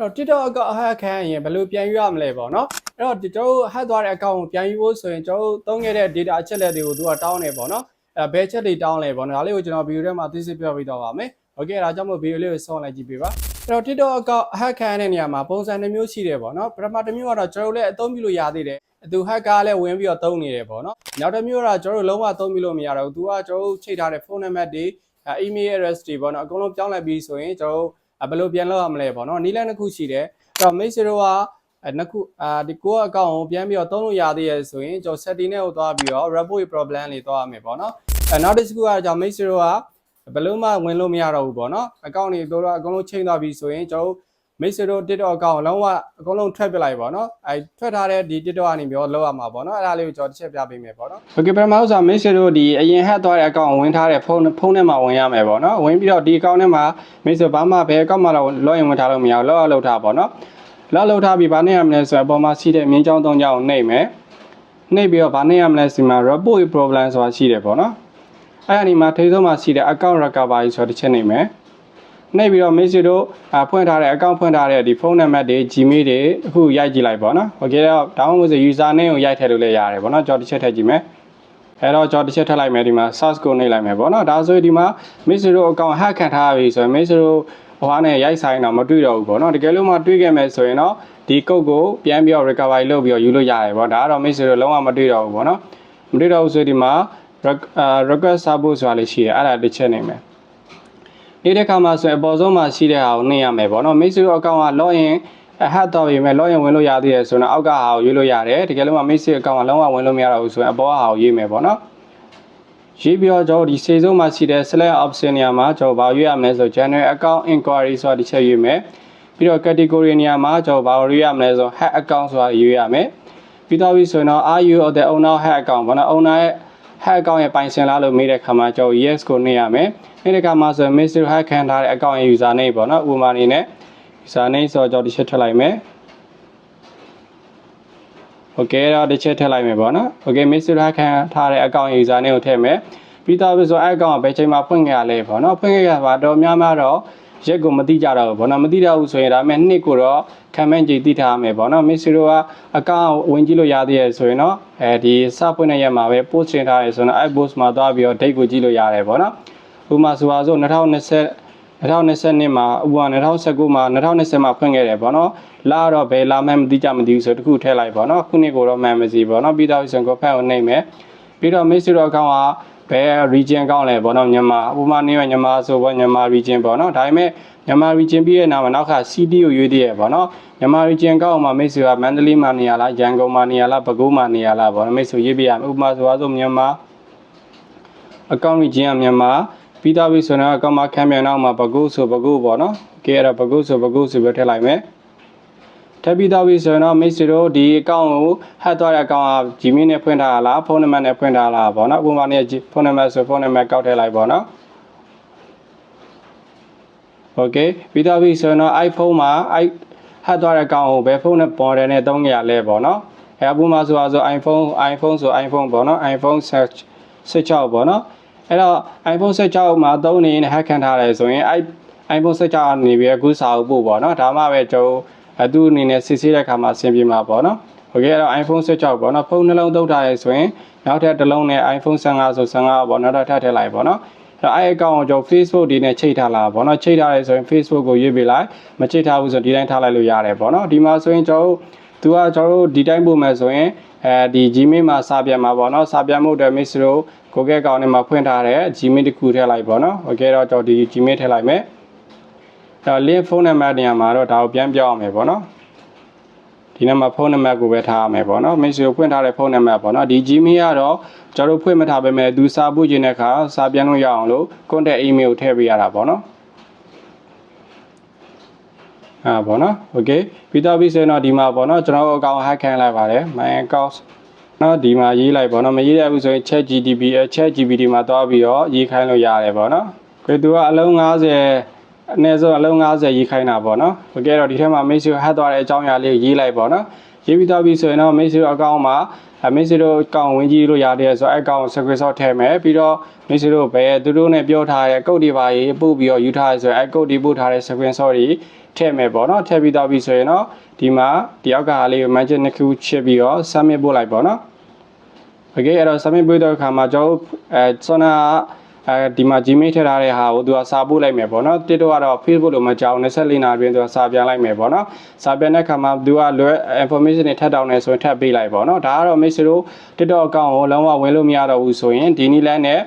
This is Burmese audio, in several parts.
တော့ TikTok အကောင့် hack ခံရင်ဘယ်လိုပြန်ယူရမလဲပေါ့နော်အဲ့တော့ကျွန်တော်တို့ hack သွားတဲ့အကောင့်ကိုပြန်ယူဖို့ဆိုရင်ကျွန်တော်တို့သုံးခဲ့တဲ့ data အချက်လက်တွေကိုသူကတောင်းနေပေါ့နော်အဲ့ဘယ်ချက်တွေတောင်းလဲပေါ့နော်ဒါလေးကိုကျွန်တော် video ထဲမှာသိစိပြပြတော့ပါမယ်โอเคဒါကြောင့်မို့ video လေးကိုဆုံးလိုက်ကြည့်ပေးပါအဲ့တော့ TikTok အကောင့် hack ခံရတဲ့နေရာမှာပုံစံတစ်မျိုးရှိတယ်ပေါ့နော်ပထမတစ်မျိုးကတော့ကျွန်တော်တို့လည်းအသုံးပြုလို့ရသေးတယ်သူ hacker လည်းဝင်ပြီးတော့သုံးနေတယ်ပေါ့နော်နောက်တစ်မျိုးကတော့ကျွန်တော်တို့လုံးဝသုံးပြုလို့မရတော့ဘူးသူကကျွန်တော်တို့ချိန်ထားတဲ့ phone number တွေ email address တွေပေါ့နော်အကုန်လုံးပြောင်းလိုက်ပြီးဆိုရင်ကျွန်တော်တို့ ဘယ်လိုပြန်လုပ်ရမလဲပေါ့နော်နီးလန်းတစ်ခုရှိတယ်အဲ့တော့ Mate Zero ကအဲနှစ်ခုအာဒီကိုအကောင့်ကိုပြန်ပြီးတော့သုံးလို့ရသေးရဲ့ဆိုရင်ကျွန်တော် setting နဲ့ကိုသွားပြီးတော့ report problem လေးသွားရမယ်ပေါ့နော်အဲနောက်တစ်ခုကကျွန်တော် Mate Zero ကဘယ်လို့မှဝင်လို့မရတော့ဘူးပေါ့နော်အကောင့်တွေတို့တော့အကုန်လုံးချိန်သွားပြီးဆိုရင်ကျွန်တော် Mate Zero TikTok အကောင့်လုံးဝအကုန်လုံးထွက်ပစ်လိုက်ပေါ့နော်အဲထွက်ထားတဲ့ဒီ TikTok ကနေပြီးတော့လောက်ရမှာပေါ့နော်အဲ့ဒါလေးကိုကျွန်တော်တစ်ချက်ပြပေးမယ်ပေါ့နော် Okay ပထမဆုံး Mate Zero ဒီအရင် hack သွားတဲ့အကောင့်ဝင်ထားတဲ့ဖုန်းဖုန်းထဲမှာဝင်ရမယ်ပေါ့နော်ဝင်ပြီးတော့ဒီအကောင့်ထဲမှာ Mate Zero ဘာမှဘယ်အကောင့်မှတော့ login ဝင်ထားလို့မရဘူး log out လုပ်ထားပါပေါ့နော်လောက်လောက်ထားပြီးဗာနေရမလဲဆိုတော့အပေါ်မှာရှိတဲ့မြင်းချောင်းသုံးချောင်းကိုနှိပ်မယ်နှိပ်ပြီးတော့ဗာနေရမလဲစီမှာ report problem ဆိုတာရှိတယ်ပေါ့နော်အဲ့အနီမှာထိဆုံးမှာရှိတဲ့ account recovery ဆိုတဲ့တစ်ချက်နှိပ်မယ် နှိပ်ပြီးတော့ message တို့ဖွင့်ထားတဲ့ account ဖွင့်ထားတဲ့ဒီဖုန်းနံပါတ်တွေ Gmail တွေအခုရိုက်ကြည့်လိုက်ပေါ့နော်။ Okay တော့ download ဆို user name ကိုရိုက်ထည့်လို့လည်းရတယ်ပေါ့နော်။ကြော်တစ်ချက်ထည့်ကြည့်မယ်။အဲ့တော့ကြော်တစ်ချက်ထည့်လိုက်မယ်ဒီမှာ search ကိုနှိပ်လိုက်မယ်ပေါ့နော်။ဒါဆိုရင်ဒီမှာ message တို့ account hack ခံထားပြီဆိုရင် message တို့ဟိုဟာနဲ့ရိုက်ဆိုင်တော့မတွေ့တော့ဘူးပေါ့နော်။တကယ်လို့မှတွေ့ခဲ့မယ်ဆိုရင်တော့ဒီကုတ်ကိုပြန်ပြီးတော့ recovery လုပ်ပြီးတော့ယူလို့ရတယ်ပေါ့။ဒါကတော့ message တို့လုံးဝမတွေ့တော့ဘူးပေါ့နော်။မတွေ့တော့ဘူးဆိုဒီမှာ request support ဆိုတာလေးရှိတယ်အဲ့ဒါတစ်ချက်နေမယ်။ နေတဲ့ခါမှာဆိုရင်အပေါ်ဆုံးမှာရှိတဲ့ဟာကိုနှိပ်ရမယ်ပေါ့နော်။ message အကောင့်က login အဟတ်တော့ပြင်မဲ့ login ဝင်လို့ရသေးတယ်ဆိုတော့အောက်ကဟာကိုရွေးလို့ရတယ်။တကယ်လို့မှ message အကောင့်ကလုံးဝဝင်လို့မရတော့ဘူးဆိုရင်အပေါ်ကဟာကိုရွေးမယ်ပေါ့နော်။ရေးပြီးတော့ကျွန်တော်ဒီစေဆုံးမှာရှိတဲ့ select option နေရာမှာကျွန်တော်ဘာရွေးရမလဲဆို general account inquiry ဆိုတာတစ်ချက်ရွေးမယ်ပြီးတော့ category နေရာမှာကျွန်တော်ဘာရွေးရမလဲဆို hack account ဆိုတာရွေးရမယ်ပြီးတော့ပြီးဆိုရင်တော့ are you of the owner hack account ဘာလို့ owner ရဲ့ hack account ရဲ့ပိုင်ရှင်လားလို့မေးတဲ့ခါမှာကျွန်တော် yes ကိုနှိပ်ရမယ်နှိပ်တဲ့ခါမှာဆို Mr. hack ခံထားတဲ့ account ရဲ့ user name ပေါ့နော်ဥပမာအနေနဲ့ user name ဆိုတော့ကျွန်တော်တစ်ချက်ထည့်လိုက်မယ် Okay တော့တစ်ချက်ထည့်လိုက်မယ်ပေါ့နော် Okay Mr. hack ခံထားတဲ့ account user name ကိုထည့်မယ်ပြီးတော့ပြီးဆိုအဲ့ account ကဘယ်ချိန်မှာဖွင့်ခဲ့ရလဲပေါ့နော်ဖွင့်ခဲ့ရပါတော့များများတော့ ရက်ကိုမသိကြတော့ဘူးပေါ့နော်မသိတော့ဘူးဆိုရင်ဒါပေမဲ့နှစ်ကိုတော့ခံမှန်းကြည့်သိထားမယ်ပေါ့နော်မစ်စီရိုကအကောင့်ဝင်ကြည့်လို့ရသေးရဆိုရင်တော့အဲဒီစဖွင့်တဲ့ရက်မှာပဲ post တင်ထားရဆိုတော့အဲ့ post မှာသွားပြီးတော့ date ကိုကြည့်လို့ရတယ်ပေါ့နော်ဥပမာဆိုပါစို့2020 2020မှာဥပမာ2019မှာ2020မှာဖွင့်ခဲ့တယ်ပေါ့နော်လာတော့ဘယ်လာမှန်းမသိကြမသိဘူးဆိုတခုထည့်လိုက်ပေါ့နော်ခုနှစ်ကိုတော့မှန်မစီပေါ့နော်ပြီးတော့ဆိုရင်ကိုဖက်ကိုနှိပ်မယ်ပြီးတော့ mix ရောအကောင့်က ဘယ် region ကောင်းလဲပေါ့နော်မြန်မာဥပမာနေမြန်မာဆိုပေါ့မြန်မာ region ပေါ့နော်ဒါပေမဲ့မြန်မာ region ပြီးရဲ့နောက်မှာနောက်က CD ကိုရွေးသေးရပေါ့နော်မြန်မာ region ကောင်းမှာ mix ကမန္တလေးမှာနေရလားရန်ကုန်မှာနေရလားပဲခူးမှာနေရလားပေါ့နော် mix ရေးပြရမယ်ဥပမာဆိုပါစို့မြန်မာအကောင့် region ကမြန်မာပြီးသားပြီဆိုတော့အကောင်မခံမြန်နောက်မှာဘကုတ်ဆိုဘကုတ်ပေါ့နော်ကဲအဲ့တော့ဘကုတ်ဆိုဘကုတ်ဆိုပြီးထည့်လိုက်မယ် ထပ်ပြီးသားပြီဆိုတော့မိတ်ဆွေတို့ဒီအကောင့်ကိုဟတ်သွားတဲ့အကောင့်က Gmail နဲ့ဖွင့်ထားတာလားဖုန်းနံပါတ်နဲ့ဖွင့်ထားလားပေါ့နော်ဥပမာနဲ့ဖုန်းနံပါတ်ဆိုဖုန်းနံပါတ်ကောက်ထည့်လိုက်ပေါ့နော်โอเคပြီးသားပြီဆိုတော့ iPhone မှာ i ဟတ်သွားတဲ့အကောင့်ကိုဘယ်ဖုန်းနဲ့ပေါ်တယ်နဲ့သုံးကြရလဲပေါ့နော်အဲဥပမာဆိုပါဆို iPhone iPhone ဆို iPhone ပေါ့နော် iPhone 16ပေါ့နော်အဲ့တော့ iPhone 16မှာသုံးနေရင် hack ခံထားတယ်ဆိုရင်အဲ့ iPhone 16ကနေပြီးအခုစာအုပ်ပို့ပေါ့နော်ဒါမှပဲကျွန်တော် အတူအနေနဲ့စစ်ဆေးတဲ့အခါမှာအဆင်ပြေမှာပေါ့နော်โอเคအဲ့တော့ iPhone 16ပေါ့နော်ဖုန်းနှလုံးသုံးထားရဲဆိုရင်နောက်ထပ်တစ်လုံးနဲ့ iPhone 15ဆို15ပေါ့နောက်ထပ်ထပ်ထည့်လိုက်ပေါ့နော်အဲ့အဲ့အကောင့်ကိုကျွန်တော် Facebook ဒီနဲ့ချိတ်ထားလာပေါ့နော်ချိတ်ထားရဲဆိုရင် Facebook ကိုရွေးပေးလိုက်မချိတ်ထားဘူးဆိုဒီတိုင်းထားလိုက်လို့ရတယ်ပေါ့နော်ဒီမှာဆိုရင်ကျွန်တော်သူကကျွန်တော်တို့ဒီတိုင်းပို့မယ်ဆိုရင်အဲဒီ Gmail မှာစာပြန်မှာပေါ့နော်စာပြန်မှုအတွက် Miss တို့ Google account နဲ့မှာဖွင့်ထားတဲ့ Gmail တစ်ခုထည့်လိုက်ပေါ့နော်။ Okay တော့ကျွန်တော်ဒီ Gmail ထည့်လိုက်မယ်။ ဒါ link ဖုန်းနံပါတ်နေရာမှာတော့ဒါကိုပြန်ပြောင်းအောင်မယ်ပေါ့နော်။ဒီနေ့မှာဖုန်းနံပါတ်ကိုပဲထားရမယ်ပေါ့နော်။ Miss ကိုဖွင့်ထားတဲ့ဖုန်းနံပါတ်ပေါ့နော်။ဒီ Gmail ကတော့ကျွန်တော်တို့ဖွင့်မထားပေမဲ့သူစာပို့ခြင်းတဲ့အခါစာပြန်လို့ရအောင်လို့ contact email ကိုထည့်ပေးရတာပေါ့နော်။အာပေါ့နော်။ Okay ပြီးတော့ပြီးဆိုရင်တော့ဒီမှာပေါ့နော်ကျွန်တော်တို့အကောင့် hack ခံလိုက်ပါတယ်။ my account နော်ဒီမှာရေးလိုက်ပေါ့နော်မရေးရဘူးဆိုရင် chat GTP chat GPT မှာတွားပြီးတော့ရေးခိုင်းလို့ရတယ်ပေါ့နော်။ခေသူကအလုံး90 အနည်းဆုံးအလုံး90ရေးခိုင်းတာပေါ့နော်တကယ်တော့ဒီထဲမှာ Mixer ဟတ်သွားတဲ့အကြောင်းအရာလေးကိုရေးလိုက်ပေါ့နော်ရေးပြီးသားပြီဆိုရင်တော့ Mixer အကောင့်မှာ Mixer တို့အကောင့်ဝင်ကြည့်လို့ရတယ်ဆိုတော့အကောင့် screenshot ထည့်မယ်ပြီးတော့ Mixer တို့ဘယ်သူတို့နဲ့ပြောထားတဲ့ကုတ်တွေပါရေးပို့ပြီးတော့ယူထားရဆိုရင်အကုတ်တွေပို့ထားတဲ့ screenshot တွေထည့်မယ်ပေါ့နော်ထည့်ပြီးသားပြီဆိုရင်တော့ဒီမှာတယောက်ကအားလေး magic နှစ်ခုချစ်ပြီးတော့ submit ပို့လိုက်ပေါ့နော် okay အဲ့တော့ submit ပို့တဲ့အခါမှာကျွန်တော်အဲစောနာက အဲဒီမှာ Gmail ထည့်ထားတဲ့ဟာကိုသူကစာပို့လိုက်မယ်ပေါ့နော် TikTok ကတော့ Facebook လိုမကြောက်24နာရီအတွင်းသူကစာပြန်လိုက်မယ်ပေါ့နော်စာပြန်တဲ့အခါမှာသူကလွယ် information တွေထပ်တောင်းနေဆိုရင်ထပ်ပေးလိုက်ပေါ့နော်ဒါကတော့မိတ်ဆွေတို့ TikTok account ကိုလုံးဝဝင်လို့မရတော့ဘူးဆိုရင်ဒီနည်းလမ်းနဲ့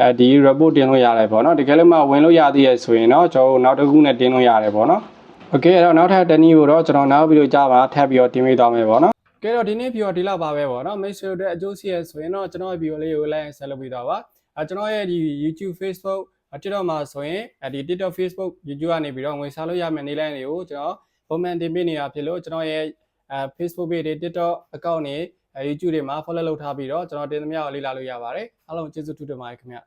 အဲဒီ report တင်လို့ရတယ်ပေါ့နော်တကယ်လို့မှဝင်လို့ရသေးရဲ့ဆိုရင်တော့ကျွန်တော်တို့နောက်တစ်ခုနဲ့တင်လို့ရတယ်ပေါ့နော်โอเคအဲ့တော့နောက်ထပ်တစ်နည်းကိုတော့ကျွန်တော်နောက်ဗီဒီယိုကြားမှာထပ်ပြီးတော့တင်ပေးသွားမယ်ပေါ့နော် ကဲတော့ဒီနေ့ဗီဒီယိုဒီလောက်ပါပဲပေါ့နော်မိတ်ဆွေတို့အတွက်အကျိုးရှိရဆိုရင်တော့ကျွန်တော်ရဲ့ဗီဒီယိုလေးကို like and share လုပ်ပေးတော့ပါ အဲကျွန်တော်ရဲ့ဒီ YouTube Facebook TikTok မှာဆိုရင်အဲဒီ TikTok Facebook YouTube ကနေပြီးတော့ငွေစားလို့ရမယ့်နေလမ်းတွေကိုကျွန်တော်ပုံမှန်တင်ပေးနေတာဖြစ်လို့ကျွန်တော်ရဲ့အဲ Facebook page တွေ TikTok account တွေအဲ YouTube တွေမှာ follow လုပ်ထားပြီးတော့ကျွန်တော်တင်သမျှကိုလေ့လာလို့ရပါတယ်အားလုံးကျေးဇူးတူတင်ပါတယ်ခင်ဗျ